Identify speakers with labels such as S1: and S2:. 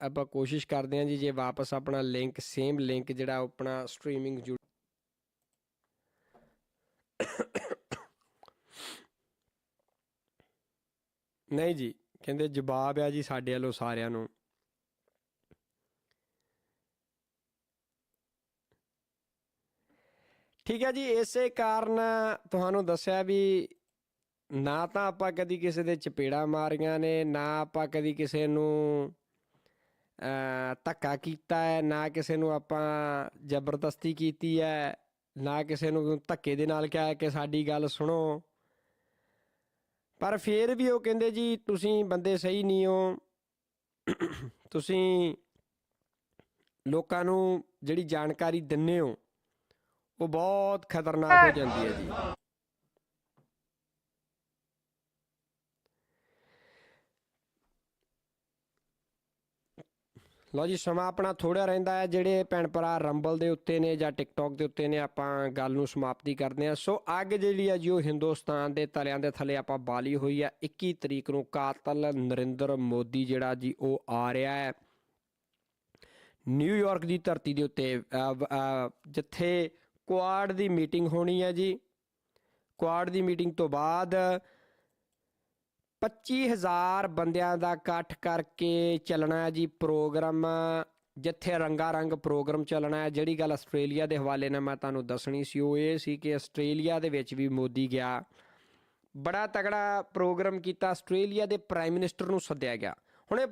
S1: ਆਪਾਂ ਕੋਸ਼ਿਸ਼ ਕਰਦੇ ਹਾਂ ਜੀ, ਜੇ ਵਾਪਸ ਆਪਣਾ ਲਿੰਕ ਸੇਮ ਲਿੰਕ ਜਿਹੜਾ ਆਪਣਾ ਸਟ੍ਰੀਮਿੰਗ ਜੁੜ ਨਹੀਂ ਜੀ, ਕਹਿੰਦੇ ਜਵਾਬ ਆ ਜੀ ਸਾਡੇ ਵੱਲੋਂ ਸਾਰਿਆਂ ਨੂੰ। ਠੀਕ ਹੈ ਜੀ, ਇਸੇ ਕਾਰਨ ਤੁਹਾਨੂੰ ਦੱਸਿਆ ਵੀ ਨਾ ਤਾਂ ਆਪਾਂ ਕਦੀ ਕਿਸੇ ਦੇ ਚਪੇੜਾ ਮਾਰੀਆਂ ਨੇ, ਨਾ ਆਪਾਂ ਕਦੀ ਕਿਸੇ ਨੂੰ ਧੱਕਾ ਕੀਤਾ ਹੈ, ਨਾ ਕਿਸੇ ਨੂੰ ਆਪਾਂ ਜ਼ਬਰਦਸਤੀ ਕੀਤੀ ਹੈ, ਨਾ ਕਿਸੇ ਨੂੰ ਧੱਕੇ ਦੇ ਨਾਲ ਕਿਹਾ ਕਿ ਸਾਡੀ ਗੱਲ ਸੁਣੋ। ਪਰ ਫਿਰ ਵੀ ਉਹ ਕਹਿੰਦੇ ਜੀ, ਤੁਸੀਂ ਬੰਦੇ ਸਹੀ ਨਹੀਂ ਹੋ। ਤੁਸੀਂ ਲੋਕਾਂ ਨੂੰ ਜਿਹੜੀ ਜਾਣਕਾਰੀ ਦਿੰਦੇ ਹੋ, ਉਹ ਬਹੁਤ ਖਤਰਨਾਕ ਹੋ ਜਾਂਦੀ ਹੈ ਜੀ। ਲਓ ਜੀ, ਸਮਾਂ ਆਪਣਾ ਥੋੜਾ ਰਹਿੰਦਾ ਹੈ, ਜਿਹੜੇ ਭੈਣ ਭਰਾ ਰੰਬਲ ਦੇ ਉੱਤੇ ਨੇ ਜਾਂ ਟਿਕਟੌਕ ਦੇ ਉੱਤੇ ਨੇ, ਆਪਾਂ ਗੱਲ ਨੂੰ ਸਮਾਪਤੀ ਕਰਦੇ ਹਾਂ। ਸੋ ਅੱਗ ਜਿਹੜੀ ਹੈ ਜੀ, ਉਹ ਹਿੰਦੁਸਤਾਨ ਦੇ ਤਲਿਆਂ ਦੇ ਥੱਲੇ ਆਪਾਂ ਬਾਲੀ ਹੋਈ ਹੈ। 21 ਤਰੀਕ ਨੂੰ ਕਾਤਲ ਨਰਿੰਦਰ ਮੋਦੀ ਜਿਹੜਾ ਜੀ, ਉਹ ਆ ਰਿਹਾ ਹੈ। ਨਿਊਯਾਰਕ ਦੀ ਧਰਤੀ ਦੇ ਉੱਤੇ ਜਿੱਥੇ ਕੁਆਡ ਦੀ ਮੀਟਿੰਗ ਹੋਣੀ ਹੈ ਜੀ। ਕੁਆਡ ਦੀ ਮੀਟਿੰਗ ਤੋਂ ਬਾਅਦ 25000 ਬੰਦਿਆਂ ਦਾ ਇਕੱਠ ਕਰਕੇ ਚੱਲਣਾ ਹੈ ਜੀ ਪ੍ਰੋਗਰਾਮ। ਜਿੱਥੇ ਰੰਗਾ ਰੰਗ ਪ੍ਰੋਗਰਾਮ ਚੱਲਣਾ ਹੈ, ਜਿਹੜੀ ਗੱਲ ਆਸਟ੍ਰੇਲੀਆ ਦੇ ਹਵਾਲੇ ਨਾਲ ਮੈਂ ਤੁਹਾਨੂੰ ਦੱਸਣੀ ਸੀ, ਉਹ ਇਹ ਸੀ ਕਿ ਆਸਟ੍ਰੇਲੀਆ ਦੇ ਵਿੱਚ ਵੀ ਮੋਦੀ ਗਿਆ। ਬੜਾ ਤਗੜਾ ਪ੍ਰੋਗਰਾਮ ਕੀਤਾ, ਆਸਟ੍ਰੇਲੀਆ ਦੇ ਪ੍ਰਾਈਮ ਮਿਨਿਸਟਰ ਨੂੰ ਸੱਦਿਆ ਗਿਆ। ਹੁਣ ਇਹ